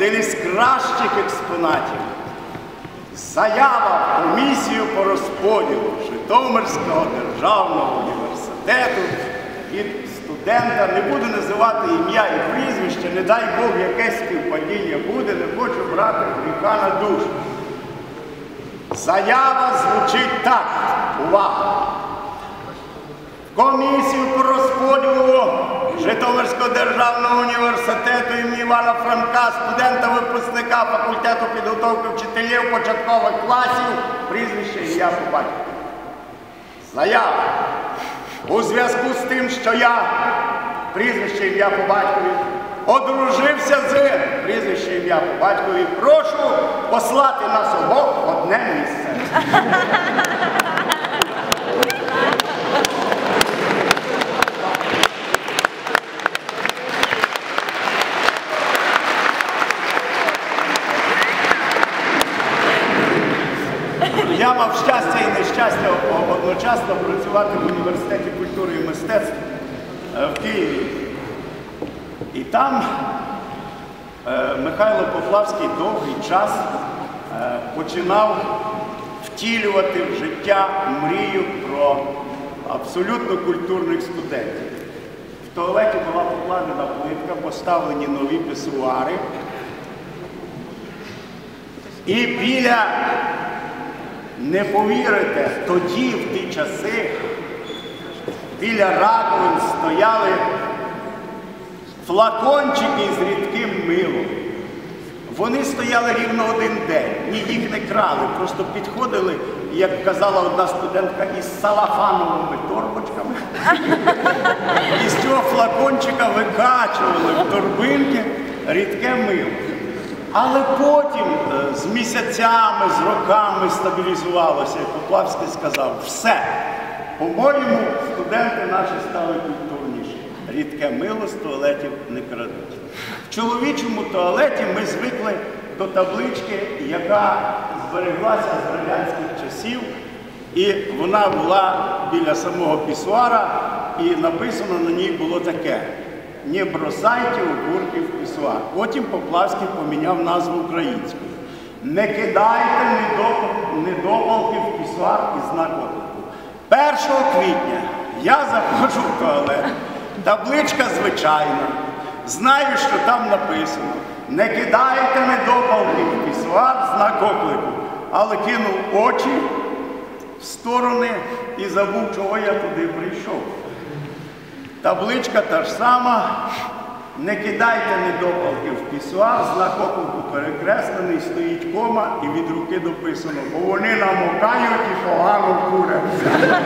один із кращих експонатів. Заява в комісію по розподілу Житомирського державного університету від студента. Не буду називати ім'я і прізвище, не дай Бог, якесь співпадіння буде, не хочу брати гріха на душу. Заява звучить так. Увага! Комісію по розподілу Житомирського державного університету імені Івана Франка, студента-випускника факультету підготовки вчителів початкових класів, прізвище ім'я по батькові. Заява. У зв'язку з тим, що я, прізвище ім'я по батькові, одружився з прізвище ім'я по батькові, прошу послати нас обох в одне місце. Я мав щастя і нещастя одночасно працювати в університеті культури і мистецтв е, в Києві. І там е, Михайло Поплавський довгий час е, починав втілювати в життя мрію про абсолютно культурних студентів. В туалеті була покладена плитка, поставлені нові пісуари. І біля повірите, тоді, в ті часи, біля раковин стояли флакончики з рідким милом. Вони стояли рівно один день. Ні, їх не крали, просто підходили, як казала одна студентка, із салафановими торбочками. І з цього флакончика викачували в торбинки рідке мило. Але потім е, з місяцями, з роками стабілізувалося, і Поплавський сказав, все, по-моєму, студенти наші стали культурніші. Рідке мило з туалетів не крадуть. В чоловічому туалеті ми звикли до таблички, яка збереглася з радянських часів, і вона була біля самого пісуара, і написано на ній було таке. Не бросайте окурки в пісуар. Потім Поплавський поміняв назву українською. Не кидайте недоп- недопалки в пісуар і знак оклику. 1 квітня я заходжу в туалет. Табличка звичайна. Знаю, що там написано. Не кидайте недопалки в пісуар, знак оклику. Але кинув очі в сторони і забув, чого я туди прийшов. Табличка та ж сама. Не кидайте недопалки в пісуар, знак оклику перекреслений, стоїть кома і від руки дописано, бо вони намокають і погано куряться.